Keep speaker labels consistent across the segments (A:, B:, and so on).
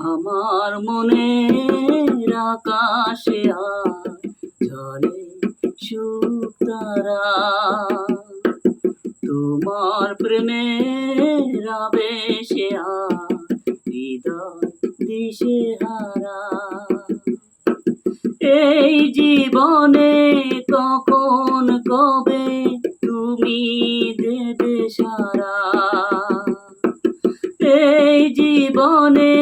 A: আমার মনের আকাশে জলে সুতারা তোমার প্রেমের আবেশে আর দিশে হারা। এই জীবনে কখন, কবে তুমি দেবে সারা? এই জীবনে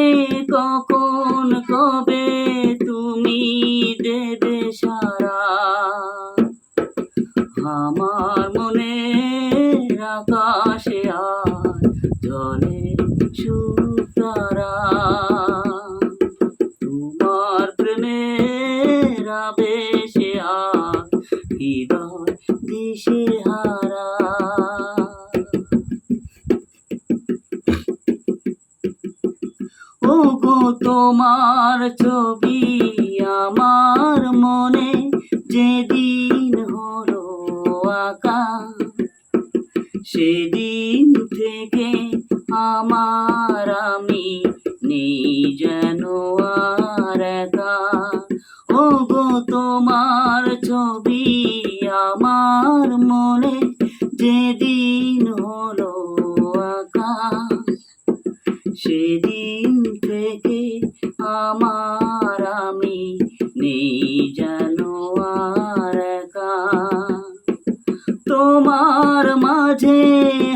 A: সুতারা, তোমার প্রেমের আবেশে আর হৃদয় দিশে হারা। ও তোমার ছবি আমার মনে যেদিন হলো আঁকা সেদিন থেকে আমার আমি নেই যেন আর ও গো তোমার ছবি আমার মনে যেদিন হলো আঁকা সেদিন থেকে আমার আমি নেই যেন মাঝে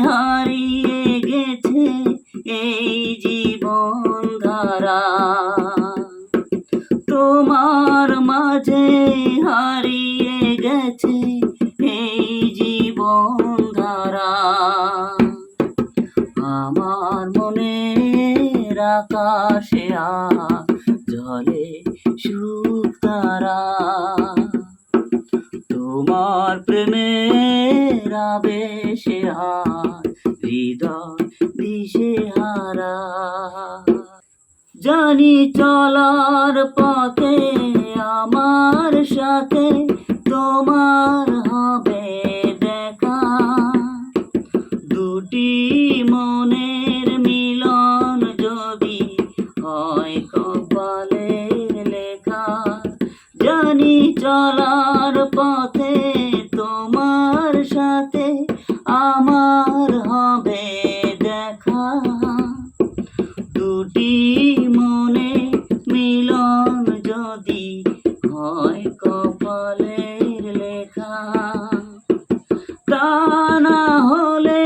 A: হারিয়ে গেছে এই জীবন ধারা। তোমার মাঝে হারিয়ে গেছে এই জীবন ধারা। আমার মনের আকাশে জলে সুতারা তোমার প্রেমের আবেশে আর হৃদয় দিশে হারা। জানি চলার পথে আমার সাথে তোমার হবে দেখা। দুটি মনের মিলন যদি হয় কপালের লেখা। জানি চলার দেখা। দুটি মনে মিলন যদি হয় কপালের লেখা। না হলে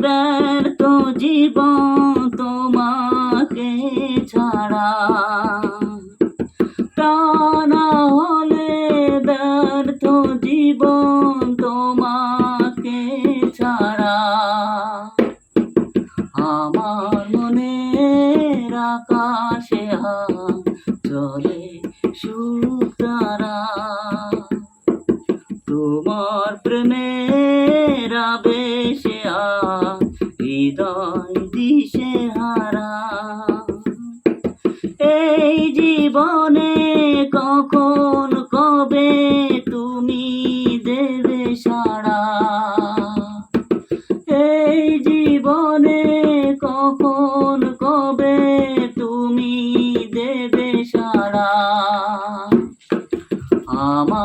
A: ব্যর্থ জীবন তোমাকে ছাড়া। তা জলে সুতারা। তোমার প্রেমের আবেশে হৃদয় দিশে হারা। এই জীবনে কখন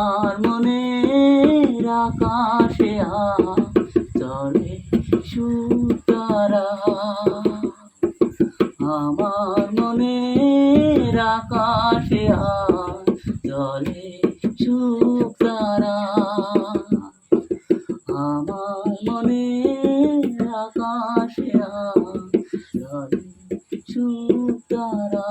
A: আমার মনের আকাশে চলে সুতারা। আমার মনের আকাশে জলে সুতারা। আমার মনের আকাশে জলে সুতারা।